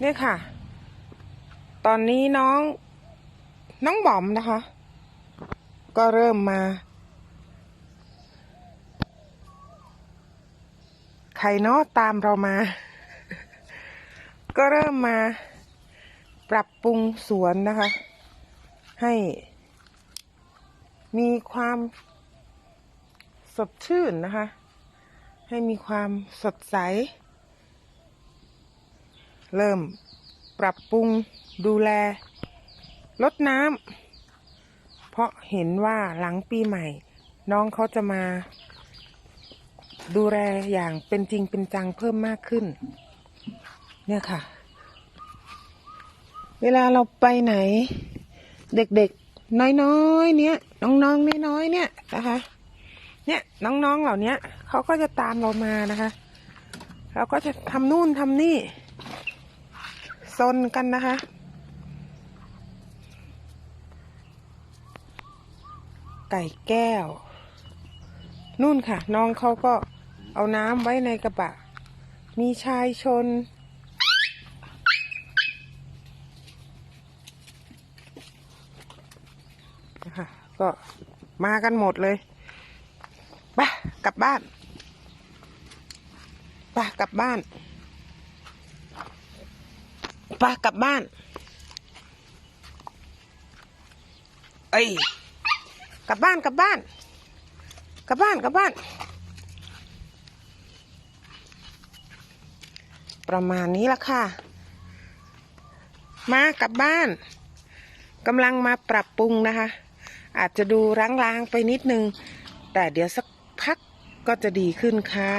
เนี่ยค่ะ ตอนนี้น้อง น้องบอมนะคะ ก็เริ่มมา ใครเนาะตามเรามา ก็เริ่มมา ปรับปรุงสวนนะคะ ให้ มีความสดชื่นนะคะ ให้มีความสดใส เริ่มปรับปรุงดูแลลดน้ำเพราะเห็นว่าหลังปีใหม่ น้องเขาจะมา ดูแลอย่างเป็นจริงเป็นจังเพิ่มมากขึ้น เนี่ยค่ะ เวลาเราไปไหน เด็กๆ น้อยๆ เนี้ยน้องๆ น้อยๆ เนี่ยนะคะ เนี่ยน้องๆ เหล่านี้เขาก็จะตามเรามานะคะ เราก็จะทำนู่นทำนี่ ซนกันนะคะ ไก่แก้ว นู่นค่ะ น้องเขาก็เอาน้ำไว้ในกระบะ มีชายชน นะคะก็มากันหมดเลยไปกลับบ้านไปกลับบ้าน ไปกลับบ้าน เอ้ย กลับบ้านกลับบ้าน กลับบ้านกลับบ้าน ประมาณนี้ละค่ะ มากลับบ้านกำลังมาปรับปรุงนะคะ อาจจะดูร้างๆไปนิดนึง แต่เดี๋ยวสักพักก็จะดีขึ้นค่ะ